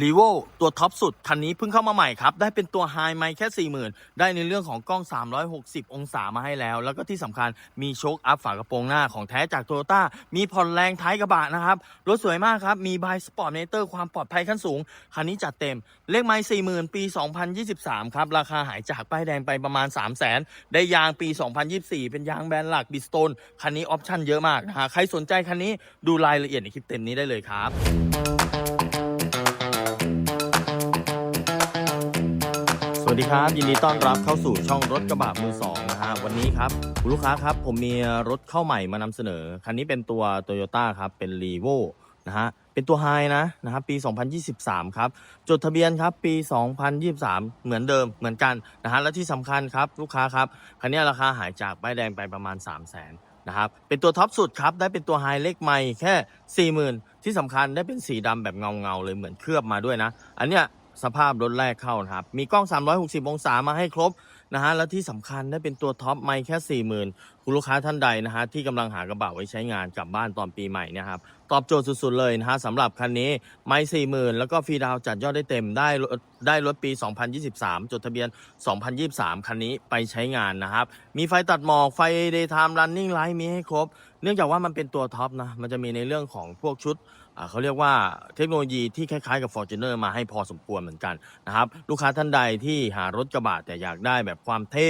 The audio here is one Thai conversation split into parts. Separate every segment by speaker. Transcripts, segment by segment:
Speaker 1: รีโวตัวท็อปสุดคันนี้เพิ่งเข้ามาใหม่ครับ ได้เป็นตัวไฮไมค์แค่ 40,000 ได้ในเรื่องของกล้อง 360 องศามาให้แล้ว แล้วก็ที่สำคัญมีโชคอัพฝากระโปรงหน้าของแท้จากโตโยต้ามีผ่อนแรงท้ายกระบะนะครับ รถสวยมากครับ มีบายสปอร์ตเนเตอร์ความปลอดภัยขั้นสูง คันนี้จัดเต็ม เลขไมค์40,000 ปี 2023 ครับ ราคาหายจากป้ายแดงไปประมาณ 300,000 ได้ยางปี 2024 เป็นยางแบรนด์หลักบิสโตนคันนี้ออปชั่นเยอะมากนะฮะใครสนใจคันนี้ดูรายละเอียดในคลิปเต็มนี้ได้เลยครับ วัสดีครับ ยินดีต้อนรับเข้าสู่ช่องรถกระบะมือสองนะฮะวันนี้ครับคุณลูกค้าครับ ผมมีรถเข้าใหม่มานำเสนอ คันนี้เป็นตัว t o y ยต้ครับ เป็น r e v o นะฮะเป็นตัวไฮนะนะครับปี 2023 ครับ จดทะเบียนครับปี 2023 เหมือนเดิมเหมือนกันนะฮะและที่สำคัญครับลูกค้าครับ คันนี้ราคาหายจากป้ายแดงไปประมาณ 3 0 0 0 0นนะครับเป็นตัวท็อปสุดครับ ได้เป็นตัวไฮเล็กใหม่แค่ 40,000 ที่สำคัญได้เป็นสีดำแบบเงาเงาๆเลยเหมือนเคลือบมาด้วยนะ อันเนี้ย สภาพรถแรกเข้านะครับ มีกล้อง 360 องศามาให้ครบนะฮะ และที่สำคัญได้เป็นตัวท็อปไม่แค่ 40,000 คุณลูกค้าท่านใดนะฮะ ที่กำลังหากระบะไว้ใช้งานกลับบ้านตอนปีใหม่นะครับ ตอบโจทย์สุดๆเลยนะฮะสำหรับคันนี้ไม่ 40,000 แล้วก็ฟรีดาวจัดยอดได้เต็มได้ได้รถปี 2023 จดทะเบียน 2023 คันนี้ไปใช้งานนะครับ มีไฟตัดหมอกไฟ daytime running light มีให้ครบ เนื่องจากว่ามันเป็นตัวท็อปนะมันจะมีในเรื่องของพวกชุด อ่าเขาเรียกว่าเทคโนโลยีที่คล้ายๆกับ Fortuner มาให้พอสมควรเหมือนกันนะครับลูกค้าท่านใดที่หารถกระบะแต่อยากได้แบบความเท่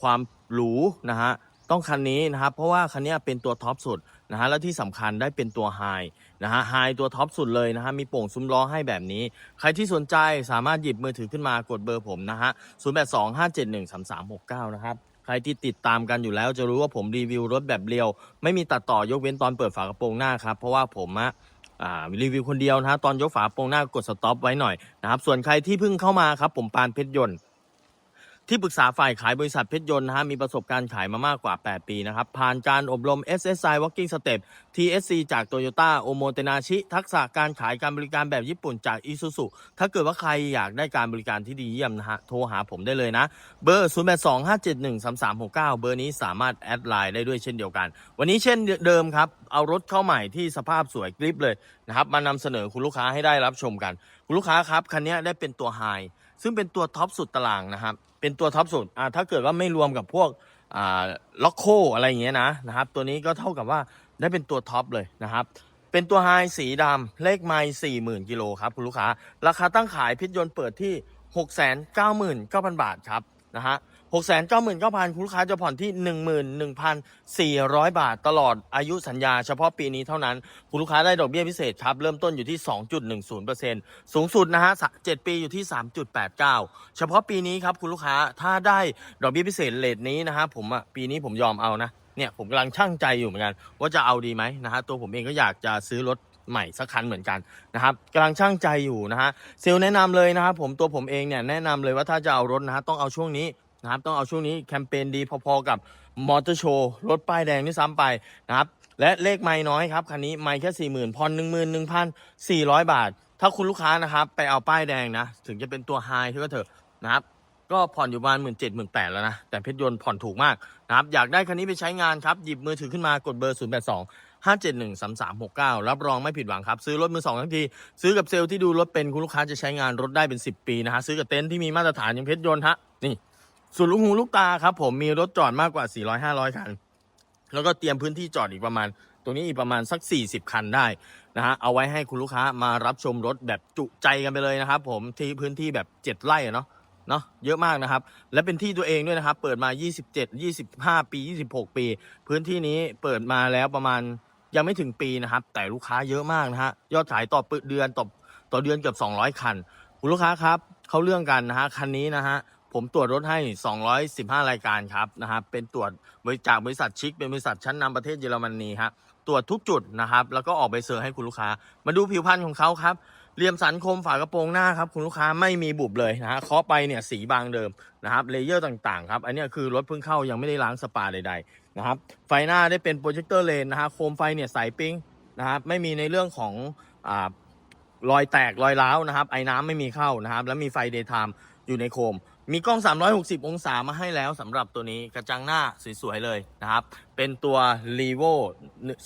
Speaker 1: ความหรูนะฮะต้องคันนี้นะครับเพราะว่าคันนี้เป็นตัวท็อปสุดนะฮะและที่สำคัญได้เป็นตัวไฮนะฮะไฮตัวท็อปสุดเลยนะฮะมีโป่งซุ้มล้อให้แบบนี้ ใครที่สนใจสามารถหยิบมือถือขึ้นมากดเบอร์ผมนะฮะ0825713369นะครับใครที่ติดตามกันอยู่แล้วจะรู้ว่าผมรีวิวรถแบบเรียว ไม่มีตัดต่อยกเว้นตอนเปิดฝากระโปรงหน้าครับ เพราะว่าผมอะ อ่ารีวิวคนเดียวนะฮะตอนยกฝาโปรงหน้ากดสต็อปไว้หน่อยนะครับส่วนใครที่เพิ่งเข้ามาครับผมปานเพชรยนต์ ที่ปรึกษาฝ่ายขายบริษัทเพชรยนต์นะฮะมีประสบการณ์ขายมามากกว่า 8 ปีนะครับ ผ่านการอบรม SSI Walking Step TSC จาก Toyota o m o t e n a c h i ทักษะการขายการบริการแบบญี่ปุ่นจาก Isuzu ถ้าเกิดว่าใครอยากได้การบริการที่ดีเยี่ยมนะฮะโทรหาผมได้เลยนะ เบอร์ 0 8 2 5 7 1 3 3 6 9 เบอร์นี้สามารถแอดไลน์ได้ด้วยเช่นเดียวกัน วันนี้เช่นเดิมครับ เอารถเข้าใหม่ที่สภาพสวยกริบเลยนะครับมานำเสนอคุณลูกค้าให้ได้รับชมกัน คุณลูกค้าครับคันนี้ได้เป็นตัวไฮ ซึ่งเป็นตัวท็อปสุดตารางนะครับ เป็นตัวท็อปสุดอ่าถ้าเกิดว่าไม่รวมกับพวกอ่าล็อกโคอะไรอย่างเงี้ยนะนะครับ ตัวนี้ก็เท่ากับว่าได้เป็นตัวท็อปเลยนะครับ เป็นตัวไฮสีดำเลขไมล์สี่หมื่นกิโลครับคุณลูกค้า ราคาตั้งขายพิจยนต์เปิดที่หกแสนเก้าหมื่นเก้าพันบาทครับนะฮะ หกแสนเก้าหมื่นเก้าพันคุณลูกค้าจะผ่อนที่หนึ่งหมื่นหนึ่งพันสี่ร้อยบาทตลอดอายุสัญญาเฉพาะปีนี้เท่านั้น คุณลูกค้าได้ดอกเบี้ยพิเศษครับ เริ่มต้นอยู่ที่ 2.10%สูงสุดนะฮะ 7 ปีอยู่ที่ 3.89 เฉพาะปีนี้ครับคุณลูกค้าถ้าได้ดอกเบี้ยพิเศษเลทนี้นะฮะผมอะปีนี้ผมยอมเอานะเนี่ยผมกำลังช่างใจอยู่เหมือนกัน ว่าจะเอาดีไหมนะฮะตัวผมเองก็อยากจะซื้อรถใหม่สักคันเหมือนกันนะครับกำลังช่างใจอยู่นะฮะเซลล์แนะนำเลยนะครับผมตัวผมเองเนี่ยแนะนำเลยว่าถ้าจะเอารถนะฮะต้องเอาช่วงนี้ นะครับต้องเอาช่วงนี้แคมเปญดีพอๆกับมอเตอร์โชว์รถป้ายแดงที่ซ้ำไปนะครับและเลขไม่น้อยครับคันนี้ไม่แค่สี่หมื่นผ่อนหนึ่งหมื่นหนึ่งพันสี่ร้อยบาท ถ้าคุณลูกค้านะครับไปเอาป้ายแดงนะ ถึงจะเป็นตัวไฮที่ก็เถอะนะครับก็ผ่อนอยู่ประมาณหมื่นเจ็ดหมื่นแปดแล้วนะ แต่เพชรยนต์ผ่อนถูกมากนะครับอยากได้คันนี้ไปใช้งานครับ หยิบมือถือขึ้นมากดเบอร์ 0 8 2 5 7 1 3 3 6 9 รับรองไม่ผิดหวังครับ ซื้อรถมือสองทั้งที ซื้อกับเซลล์ที่ดูรถเป็นคุณลูกค้าจะใช้งานรถได้เป็น 10 ปีนะฮะซื้อกับเต็นท์ที่มีมาตรฐานอย่างเพชรยนต์ฮะนี่ ส่วนลูกหูลูกตาครับ ผมมีรถจอดมากกว่า 400 500 คัน แล้วก็เตรียมพื้นที่จอดอีกประมาณ ตรงนี้อีกประมาณสัก 40 คันได้นะฮะเอาไว้ให้คุณลูกค้ามารับชมรถแบบจุใจกันไปเลยนะครับ ผมที่พื้นที่แบบ 7 ไร่เนาะเนาะเยอะมากนะครับ และเป็นที่ตัวเองด้วยนะครับ เปิดมา 27 25 ปี 26 ปี พื้นที่นี้เปิดมาแล้วประมาณยังไม่ถึงปีนะครับ แต่ลูกค้าเยอะมากนะฮะยอดขายต่อเดือนต่อต่อเดือนเกือบ200 คัน คุณลูกค้าครับเขาเรื่องกันนะฮะคันนี้นะฮะ ผมตรวจรถให้ 215 รายการครับนะฮะเป็นตรวจบริจากบริษัทชิค เป็นบริษัทชั้นนำประเทศเยอรมนีฮะตรวจทุกจุดนะครับ แล้วก็ออกใบเซอร์ให้คุณลูกค้า มาดูผิวพรรณของเขาครับเหลี่ยมสันคมฝากระโปรงหน้าครับคุณลูกค้าไม่มีบุบเลยนะฮะเคาะไปเนี่ยสีบางเดิมนะครับ เลเยอร์ต่างๆครับ อันนี้คือรถเพิ่งเข้ายังไม่ได้ล้างสปาใดๆนะครับ ไฟหน้าได้เป็นโปรเจคเตอร์เลนนะฮะ โคมไฟเนี่ยใสปิ้งนะครับ ไม่มีในเรื่องของอ่ารอยแตกรอยร้าวนะครับ ไอ้น้ำไม่มีเข้านะครับ แล้วมีไฟเดย์ไทม์อยู่ในโคม มีกล้อง 360 องศามาให้แล้วสำหรับตัวนี้กระจังหน้าสวยๆเลยนะครับ เป็นตัว r e v o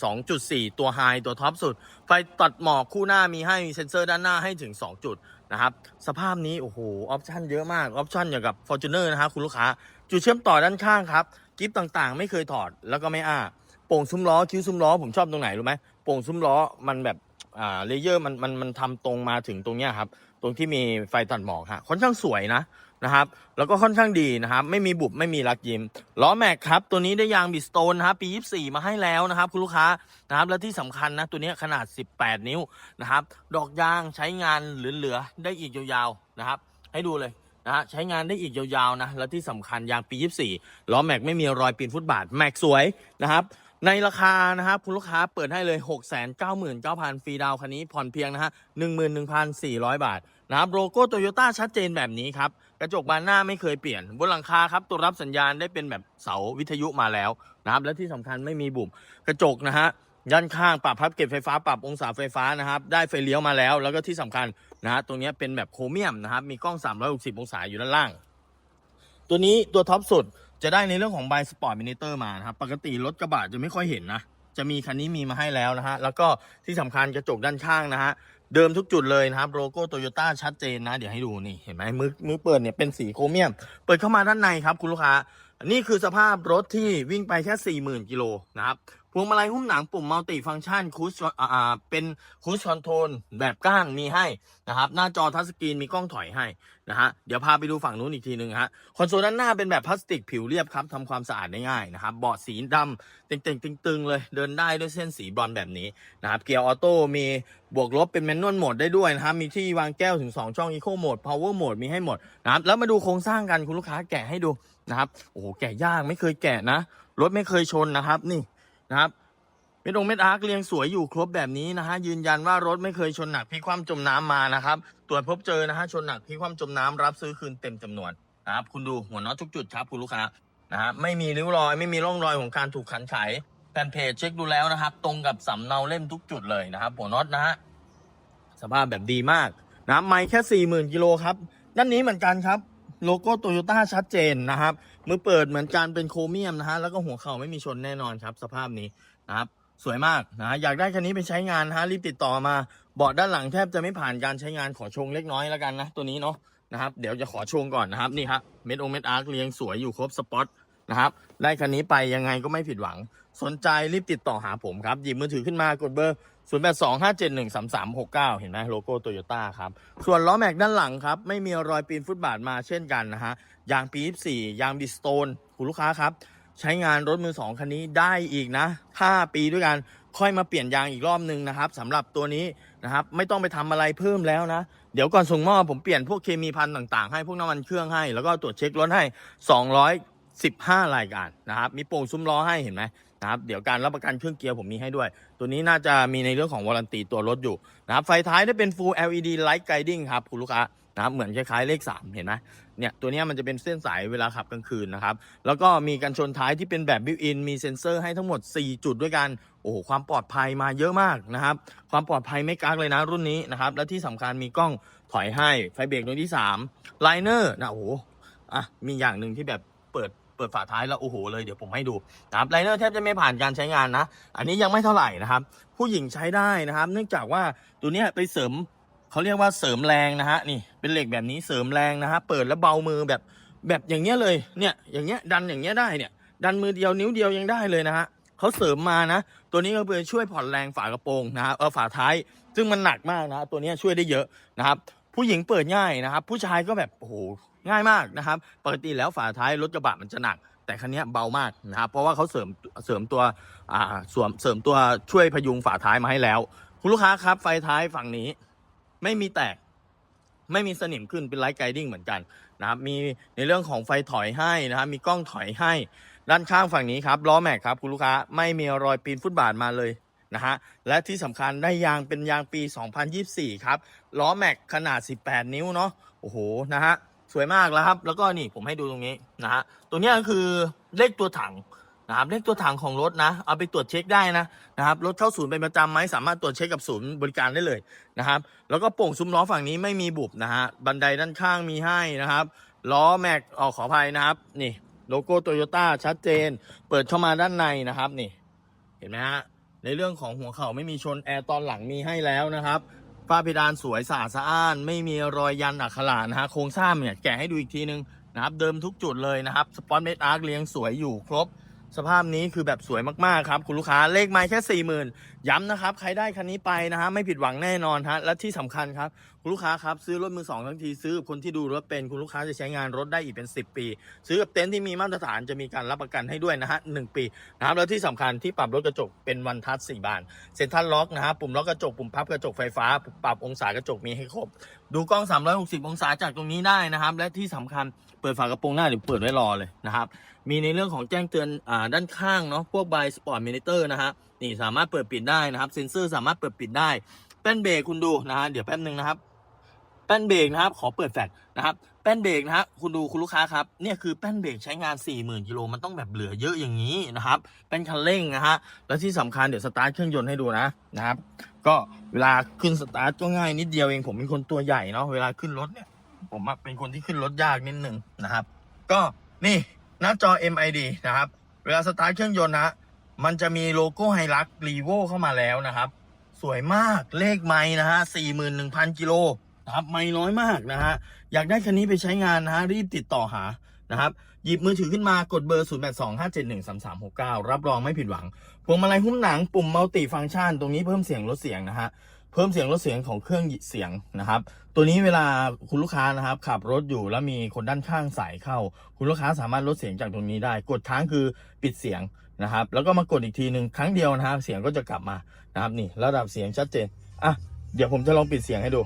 Speaker 1: 2.4 ตัว High ตัวท็อปสุด ไฟตัดหมอกคู่หน้ามีให้มีเซ็นเซอร์ด้านหน้าให้ถึง 2 จุดนะครับ สภาพนี้ โอ้โห ออปชั่นเยอะมาก ออปชั่นอย่างกับ Fortuner นะครับคุณลูกค้า จุดเชื่อมต่อด้านข้างครับ กิฟต์ต่างๆ ไม่เคยถอดแล้วก็ไม่อ้าโป่งซุ้มล้อคิ้วซุ้มล้อผมชอบตรงไหนรู้ไหมโป่งซุ้มล้อมันแบบอ่าเลเยอร์มันมันมันทำตรงมาถึงตรงเนี้ยครับตรงที่มีไฟตัดหมอกฮะค่อนข้างสวยนะ นะครับ แล้วก็ค่อนข้างดีนะครับ ไม่มีบุบไม่มีรักยิ้มล้อแม็กครับ ตัวนี้ได้ยางบิสโตนนะครับปี 24 มาให้แล้วนะครับ คุณลูกค้านะครับ และที่สำคัญนะ ตัวนี้ขนาด 18 นิ้วนะครับ ดอกยางใช้งานเหลือๆได้อีกยาวๆนะครับ ให้ดูเลยนะฮะใช้งานได้อีกยาวๆนะ และที่สำคัญยางปี 24 ล้อแม็กไม่มีรอยปีนฟุตบาท แม็กสวยนะครับในราคานะครับคุณลูกค้าเปิดให้เลย 699,000 ฟรีดาวคันนี้ผ่อนเพียงนะฮะ 11,400 บาทนะครับโลโก้โตโยต้าชัดเจนแบบนี้ครับ กระจกบานหน้าไม่เคยเปลี่ยน บนหลังคาครับตัวรับสัญญาณได้เป็นแบบเสาวิทยุมาแล้วนะครับและที่สำคัญไม่มีบุ่มกระจกนะฮะด้านข้างปรับพับเก็บไฟฟ้าปรับองศาไฟฟ้านะครับ ได้ไฟเลี้ยวมาแล้ว แล้วก็ที่สำคัญนะฮะตรงนี้เป็นแบบโครเมียมนะครับมีกล้อง 360 องศาอยู่ด้านล่าง ตัวนี้ตัวท็อปสุดจะได้ในเรื่องของไบสปอร์ตมินิเตอร์มานะครับปกติรถกระบะจะไม่ค่อยเห็นนะจะมีคันนี้มีมาให้แล้วนะฮะแล้วก็ที่สำคัญกระจกด้านข้างนะฮะ เดิมทุกจุดเลยนะครับ โลโก้โตโยต้าชัดเจนนะ เดี๋ยวให้ดูนี่เห็นไหมมือมือเปิดเนี่ยเป็นสีโครเมียม เปิดเข้ามาด้านในครับคุณลูกค้า นี่คือสภาพรถที่วิ่งไปแค่ 40,000กิโลนะครับ พวงมาลัยหุ้มหนังปุ่มมัลติฟัง c t ชันคูสอ่าเป็นคูสคอนโทรลแบบก้างมีให้นะครับ หน้าจอทัชสกรีนมีกล้องถอยให้นะฮะเดี๋ยวพาไปดูฝั่งนู้นอีกทีหนึ่งฮะคอนโซลด้านหน้าเป็นแบบพลาสติกผิวเรียบครับทำความสะอาดได้ง่ายนะครับเบาะสีดำเต่งๆตึงๆเลยเดินได้ด้วยเส้นสีบรอนแบบนี้นะครับเกียร์ออโต้มีบวกลบเป็นแมนนวลโหมดได้ด้วยนะครับมีที่วางแก้วถึง 2 ช่องอีโคโหมดพาวเวอร์โหมดมีให้หมดนะครับแล้วมาดูโครงสร้างกันคุณลูกค้าแกะให้ดูนะครับโอ้โหแกะยากไม่เคยแกะนะรถไม่เคยชนนะครับนี่ นะครับเม็ดองเม็ดอาร์คเรียงสวยอยู่ครบแบบนี้นะฮะยืนยันว่ารถไม่เคยชนหนักพลิกคว่ำจมน้ำมานะครับตรวจพบเจอนะฮะชนหนักพลิกคว่ำจมน้ำรับซื้อคืนเต็มจำนวนนะครับคุณดูหัวน็อตทุกจุดครับคุณลูกค้านะฮะไม่มีริ้วรอยไม่มีร่องรอยของการถูกขันไขแฟนเพจเช็คดูแล้วนะครับ ตรงกับสำเนาเล่มทุกจุดเลยนะครับหัวน็อตนะฮะสภาพแบบดีมากนะไม่แค่สี่หมื่นกิโลครับด้านนี้เหมือนกันครับ โลโก้โตโยต้าชัดเจนนะครับ มือเปิดเหมือนกันเป็นโครเมียมนะฮะแล้วก็หัวเข่าไม่มีชนแน่นอนครับ สภาพนี้นะครับสวยมากนะอยากได้คันนี้ไปใช้งานนะฮะรีบติดต่อมาเบาะด้านหลังแทบจะไม่ผ่านการใช้งานขอชงเล็กน้อยแล้วกันนะตัวนี้เนาะนะครับเดี๋ยวจะขอชงก่อนนะครับนี่ครับเม็ดองเม็ดอาร์คเรียงสวยอยู่ครบสปอต นะครับได้คันนี้ไปยังไงก็ไม่ผิดหวัง สนใจรีบติดต่อหาผมครับ หยิบมือถือขึ้นมากดเบอร์ 0 8 2 5 7 1 3 3 6 9 เห็นไหมโลโก้โตโยต้าครับ ส่วนล้อแม็กด้านหลังครับ ไม่มีรอยปีนฟุตบาทมาเช่นกันนะฮะยางปี24ยางบิสโตนคุณลูกค้าครับ ใช้งานรถมือสองคันนี้ได้อีกนะ5ปีด้วยกันค่อยมาเปลี่ยนยางอีกรอบนึงนะครับสำหรับตัวนี้นะครับไม่ต้องไปทำอะไรเพิ่มแล้วนะ เดี๋ยวก่อนส่งมอบผมเปลี่ยนพวกเคมีพันต่างๆ ให้พวกน้ำมันเครื่องให้ แล้วก็ตรวจเช็ครถให้ 15 รายการนะครับ มีโป่งซุ้มล้อให้เห็นไหมนะครับ เดี๋ยวการรับประกันเครื่องเกียร์ผมมีให้ด้วย ตัวนี้น่าจะมีในเรื่องของวารันตีตัวรถอยู่นะครับ ไฟท้ายได้เป็น Full LED Light Guiding ครับคุณลูกค้านะครับเหมือนคล้ายๆเลข 3 เห็นไหมเนี่ยตัวนี้มันจะเป็นเส้นสายเวลาขับกลางคืนนะครับ แล้วก็มีกันชนท้ายที่เป็นแบบบิวอิน มีเซ็นเซอร์ให้ทั้งหมด 4 จุดด้วยกัน โอ้โหความปลอดภัยมาเยอะมากนะครับ ความปลอดภัยไม่กักเลยนะรุ่นนี้นะครับ และที่สำคัญมีกล้องถอยให้ไฟเบรกดวงที่3ไลเนอร์นะโอ้โหอะมีอย่างหนึ่งที่แบบเปิด เปิดฝาท้ายแล้วโอ้โหเลยเดี๋ยวผมให้ดูนะครับไลเนอร์แทบจะไม่ผ่านการใช้งานนะ อันนี้ยังไม่เท่าไหร่นะครับ ผู้หญิงใช้ได้นะครับ เนื่องจากว่าตัวเนี้ยไปเสริมเขาเรียกว่าเสริมแรงนะฮะนี่เป็นเหล็กแบบนี้เสริมแรงนะฮะเปิดแล้วเบามือแบบแบบอย่างเงี้ยเลยเนี่ยอย่างเงี้ยดันอย่างเงี้ยได้เนี่ยดันมือเดียวนิ้วเดียวยังได้เลยนะฮะเขาเสริมมานะ ตัวนี้ก็เพื่อช่วยผ่อนแรงฝากระโปรงนะครับเออฝาท้าย ซึ่งมันหนักมากนะ ตัวนี้ช่วยได้เยอะนะครับผู้หญิงเปิดง่ายนะครับ ผู้ชายก็แบบโอ้โห ง่ายมากนะครับปกติแล้วฝาท้ายรถกระบะมันจะหนัก แต่คันนี้เบามากนะครับเพราะว่าเขาเสริมเสริมตัวอ่าสวมเสริมตัวช่วยพยุงฝาท้ายมาให้แล้ว คุณลูกค้าครับไฟท้ายฝั่งนี้ ไม่มีแตกไม่มีสนิมขึ้นเป็นไลท์ไกดิ้งเหมือนกันนะครับมีในเรื่องของไฟถอยให้นะครับมีกล้องถอยให้ด้านข้างฝั่งนี้ครับล้อแม็กครับคุณลูกค้าไม่มีรอยปีนฟุตบาทมาเลยนะฮะและที่สำคัญได้ยางเป็นยางปี 2024 ครับล้อแม็กขนาด 18 นิ้วเนาะโอ้โหนะฮะ สวยมากแล้วครับ แล้วก็นี่ผมให้ดูตรงนี้นะฮะตัวนี้ก็คือเลขตัวถังนะครับเลขตัวถังของรถนะ เอาไปตรวจเช็คได้นะนะครับรถเข้าศูนย์เป็นประจำไหมสามารถตรวจเช็คกับศูนย์บริการได้เลยนะครับ แล้วก็โป่งซุ้มล้อฝั่งนี้ไม่มีบุบนะฮะบันไดด้านข้างมีให้นะครับล้อแม็กออกขออภัยนะครับ นี่โลโก้โตโยต้าชัดเจน เปิดเข้ามาด้านในนะครับนี่ เห็นไหมฮะในเรื่องของหัวเข่าไม่มีชนแอร์ตอนหลังมีให้แล้วนะครับ ฝ้าเพดานสวยสะอาดสะอ้าน ไม่มีรอยยันอักขระนะฮะโครงสร้างเนี่ยแกะให้ดูอีกทีนึงนะครับเดิมทุกจุดเลยนะครับสปอนเมดอาร์คเลี้ยงสวยอยู่ครบ สภาพนี้คือแบบสวยมากๆครับ คุณลูกค้าเลขไม้แค่4 0,000ย้ำนะครับ ใครได้คันนี้ไปนะฮะไม่ผิดหวังแน่นอนฮะและที่สำคัญครับคุณลูกค้าครับซื้อรถมือสองทั้งทีซื้อกับคนที่ดูรถเป็นคุณลูกค้าจะใช้งานรถได้อีกเป็น 10 ปี ซื้อกับเต็นท์ที่มีมาตรฐานจะมีการรับประกันให้ด้วยนะฮะหนึ่งปีนะครับแล้วที่สำคัญที่ปรับรถกระจกเป็นวันทัชสี่บานเซ็นทรัลล็อกนะฮะปุ่มล็อกกระจกปุ่มพับกระจกไฟฟ้าปุ่มปรับองศากระจกมีให้ครบ ดูกล้อง 360 องศาจากตรงนี้ได้นะครับ และที่สำคัญเปิดฝากระโปรงหน้าหรือเปิดไว้รอเลยนะครับมีในเรื่องของแจ้งเตือนอ่าด้านข้างเนาะพวกใบสปอร์ตมินิเตอร์นะฮะนี่สามารถเปิดปิดได้นะครับเซ็นเซอร์สามารถเปิดปิดได้แป้นเบรกคุณดูนะฮะเดี๋ยวแป๊บนึงนะครับ แป้นเบรกนะครับ ขอเปิดแฟลชนะครับ แป้นเบรกนะฮะคุณดูคุณลูกค้าครับ เนี่ยคือแป้นเบรกใช้งาน 40,000กิโลมันต้องแบบเหลือเยอะอย่างนี้นะครับเป็นคันเร่งนะฮะ แล้วที่สำคัญเดี๋ยวสตาร์ทเครื่องยนต์ให้ดูนะนะครับ ก็เวลาขึ้นสตาร์ทก็ง่ายนิดเดียวเอง ผมเป็นคนตัวใหญ่เนาะ เวลาขึ้นรถเนี่ย ผมเป็นคนที่ขึ้นรถยากนิดหนึ่งนะครับ ก็นี่หน้าจอ MID นะครับ เวลาสตาร์ทเครื่องยนต์นะ มันจะมีโลโก้ไฮรักรีโวเข้ามาแล้วนะครับ สวยมาก เลขไม้นะฮะ41,000กิโล นะครับไม่น้อยมากนะฮะอยากได้คันนี้ไปใช้งานนะฮะรีบติดต่อหานะครับหยิบมือถือขึ้นมากดเบอร์ 0825713369 รับรองไม่ผิดหวังพวงมาลัยหุ้มหนังปุ่มมัลติฟังก์ชัน ตรงนี้เพิ่มเสียงลดเสียงนะฮะเพิ่มเสียงลดเสียงของเครื่องเสียงนะครับ ตัวนี้เวลาคุณลูกค้านะครับ ขับรถอยู่แล้วมีคนด้านข้างสายเข้า คุณลูกค้าสามารถลดเสียงจากตรงนี้ได้ กดค้างคือปิดเสียงนะครับ แล้วก็มากดอีกทีหนึ่งครั้งเดียวนะครับ เสียงก็จะกลับมานะครับนี่ระดับเสียงชัดเจนอะเดี๋ยวผมจะลองปิดเสียงให้ดู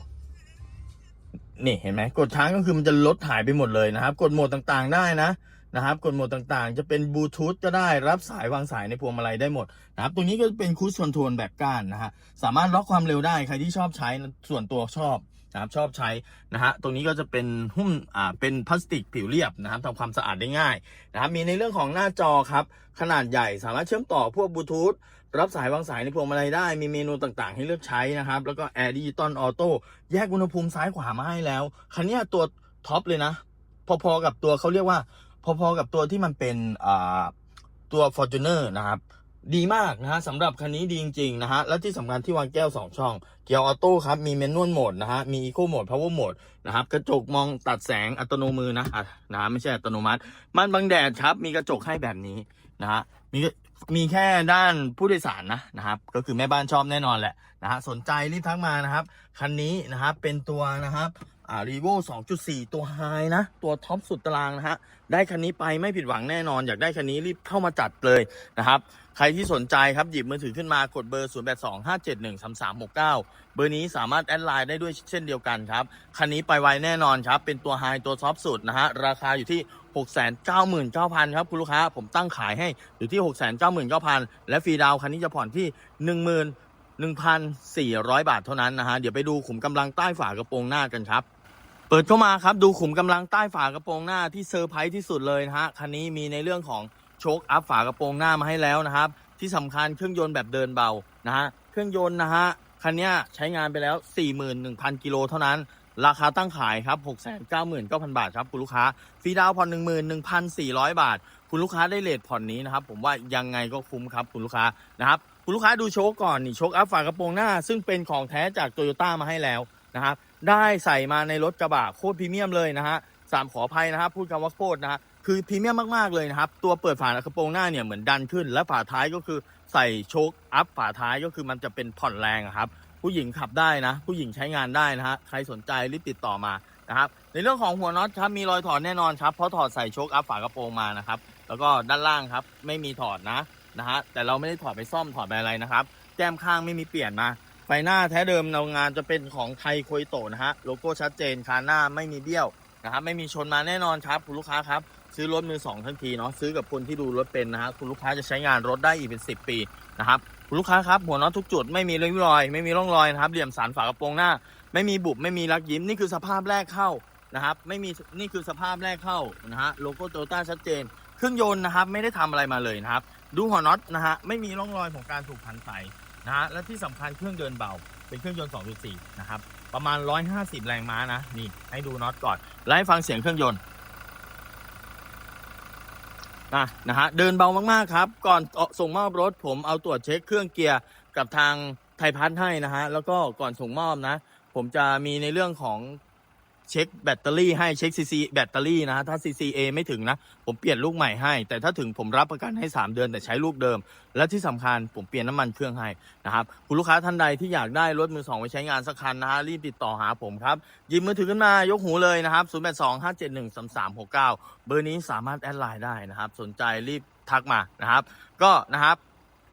Speaker 1: นี่เห็นไหมกดค้างก็คือมันจะลดหายไปหมดเลยนะครับ กดโหมดต่างๆได้นะนะครับ กดโหมดต่างๆ จะเป็นบลูทูธก็ได้รับสายวางสายในพวงมาลัยได้หมดนะครับ ตรงนี้ก็เป็นคูชคอนโทรลแบบก้านนะฮะสามารถล็อกความเร็วได้ใครที่ชอบใช้ส่วนตัวชอบ นะครับชอบใช้นะฮะตรงนี้ก็จะเป็นหุ้มอ่าเป็นพลาสติกผิวเรียบนะครับทำความสะอาดได้ง่ายนะครับมีในเรื่องของหน้าจอครับขนาดใหญ่สามารถเชื่อมต่อพวกบลูทูธรับสายวางสายในพวงมาลัยได้มีเมนูต่างๆ ให้เลือกใช้นะครับ แล้วก็แอร์ดิจิตอลออโต้แยกอุณหภูมิซ้ายขวามาให้แล้ว คันนี้ตัวท็อปเลยนะ พอๆกับตัวเขาเรียกว่า พอๆกับตัวที่มันเป็นอ่าตัว f o r t u n e r นะครับ ดีมากนะฮะสำหรับคันนี้ดีจริงๆนะฮะและที่สำคัญที่วางแก้ว 2 ช่อง เกียร์ออโต้ครับ มีเมนนวลโหมดนะฮะมีอีโคโหมดพาวเวอร์โหมดนะครับกระจกมองตัดแสงอัตโนมือนะอะนะฮะไม่ใช่อัตโนมัติม่านบังแดดครับ มีกระจกให้แบบนี้นะฮะมีมีแค่ด้านผู้โดยสารนะนะครับก็คือแม่บ้านชอบแน่นอนแหละนะฮะสนใจรีบทักมานะครับ คันนี้นะครับเป็นตัวนะครับ อ่ารีโว2.4 ตัวไฮนะ ตัวท็อปสุดตารางนะฮะ ได้คันนี้ไปไม่ผิดหวังแน่นอน อยากได้คันนี้รีบเข้ามาจัดเลยนะครับ ใครที่สนใจครับหยิบมือถือขึ้นมากดเบอร์ 0825713369 เบอร์นี้สามารถแอดไลน์ได้ด้วยเช่นเดียวกันครับ คันนี้ไปไวแน่นอนครับ เป็นตัวไฮตัวท็อปสุดนะฮะ ราคาอยู่ที่ 699,000 ครับคุณลูกค้า ผมตั้งขายให้อยู่ที่ 699,000 และฟรีดาวน์คันนี้จะผ่อนที่ 10,000 1,400 บาทเท่านั้นนะฮะ เดี๋ยวไปดูขุมกำลังใต้ฝากระโปรงหน้ากันครับ เปิดเข้ามาครับดูขุมกำลังใต้ฝากระโปรงหน้าที่เซอร์ไพรส์ที่สุดเลยนะฮะคันนี้มีในเรื่องของโชคอัพฝากระโปรงหน้ามาให้แล้วนะครับ ที่สำคัญเครื่องยนต์แบบเดินเบานะฮะเครื่องยนต์นะฮะคันนี้ใช้งานไปแล้ว 41,000 กิโลเท่านั้น ราคาตั้งขายครับ699,000 บาทครับคุณลูกค้าฟรีดาวน์ผ่อน11,400 บาท คุณลูกค้าได้เลทผ่อนนี้นะครับผมว่ายังไงก็คุ้มครับคุณลูกค้านะครับคุณลูกค้าดูโชคก่อนนี่โชคอัพฝากระโปรงหน้า ซึ่งเป็นของแท้จากโตโยต้ามาให้แล้วนะครับ ได้ใส่มาในรถกระบะโคตรพรีเมียมเลยนะฮะสามขออภัยนะครับพูดคำว่าโคตรนะฮะคือพรีเมียมมากๆเลยนะครับ ตัวเปิดฝากระโปรงหน้าเนี่ยเหมือนดันขึ้น และฝาท้ายก็คือใส่โชคอัพฝาท้ายก็คือมันจะเป็นผ่อนแรงครับ ผู้หญิงขับได้นะ ผู้หญิงใช้งานได้นะฮะใครสนใจรีบติดต่อมานะครับในเรื่องของหัวน็อตครับมีรอยถอดแน่นอนครับเพราะถอดใส่โชคอัพฝากระโปรงมานะครับแล้วก็ด้านล่างครับไม่มีถอดนะนะฮะแต่เราไม่ได้ถอดไปซ่อมถอดไปอะไรนะครับแก้มข้างไม่มีเปลี่ยนมา ไฟหน้าแท้เดิมโรงงานจะเป็นของไทยโคยโตนะฮะโลโก้ชัดเจนคานหน้าไม่มีเบี้ยวนะครับไม่มีชนมาแน่นอนครับ คุณลูกค้าครับ ซื้อรถมือสองทั้งทีเนาะซื้อกับคนที่ดูรถเป็นนะฮะคุณลูกค้าจะใช้งานรถได้อีกเป็น 10 ปีนะครับคุณลูกค้าครับหัวน็อตทุกจุดไม่มีริ้วรอย ไม่มีร่องรอยนะครับเหลี่ยมสันฝากระโปรงหน้า ไม่มีบุบไม่มีรักยิ้มนี่คือสภาพแรกเข้านะครับไม่มีนี่คือสภาพแรกเข้านะฮะโลโก้โตโยต้าชัดเจน เครื่องยนต์นะครับไม่ได้ทำอะไรมาเลยนะครับดูหัวน็อตนะฮะไม่มีร่องรอยของการถูกพันใส นะฮะและที่สำคัญเครื่องยนต์เบา เป็นเครื่องยนต์ 2.4 นะครับ ประมาณ 150 แรงม้านะ นี่ ให้ดูน็อตก่อน แล้วให้ฟังเสียงเครื่องยนต์นะนะฮะ เดินเบามาก ๆ ครับ ก่อนส่งมอบรถผมเอาตรวจเช็คเครื่องเกียร์กับทางไทยพัฒน์ให้นะฮะ แล้วก็ก่อนส่งมอบนะ ผมจะมีในเรื่องของ เช็คแบตเตอรี่ให้เช็คซีซีแบตเตอรี่นะฮะถ้า CCA ไม่ถึงนะ ผมเปลี่ยนลูกใหม่ให้ แต่ถ้าถึงผมรับประกันให้ 3 เดือนแต่ใช้ลูกเดิม และที่สำคัญผมเปลี่ยนน้ำมันเครื่องให้นะครับคุณลูกค้าท่านใดที่อยากได้รถมือสองไปใช้งานสักคันนะฮะรีบติดต่อหาผมครับหยิบมือถือขึ้นมายกหูเลยนะครับ0 8 2 5 7 1 3 3 6 9 เบอร์นี้สามารถแอดไลน์ได้นะครับสนใจรีบทักมานะครับ ก็นะครับ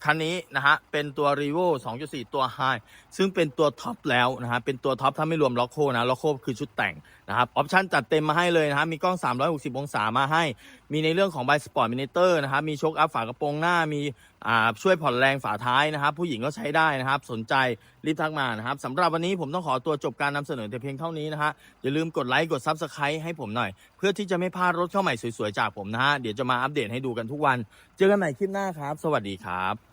Speaker 1: คันนี้นะฮะเป็นตัว r e v o 2.4 ตัว High ซึ่งเป็นตัวท็อปแล้วนะฮะเป็นตัวท็อปถ้าไม่รวมล็อกโคนะล็อกโคคือชุดแต่งนะครับออปชั่นจัดเต็มมาให้เลยนะฮะมีกล้อง 360 องศามาให้ มีในเรื่องของไบสปอร์ตมินิเตอร์นะครับมีโชคอัพฝากระโปรงหน้ามีอ่าช่วยผ่อนแรงฝาท้ายนะครับ ผู้หญิงก็ใช้ได้นะครับ สนใจรีบทักมานะครับสำหรับวันนี้ผมต้องขอตัวจบการนำเสนอแต่เพียงเท่านี้นะฮะอย่าลืมกดไลค์กด Subscribe ให้ผมหน่อย เพื่อที่จะไม่พลาดรถเข้าใหม่สวยๆจากผมนะฮะเดี๋ยวจะมาอัปเดตให้ดูกันทุกวัน เจอกันใหม่คลิปหน้าครับ สวัสดีครับ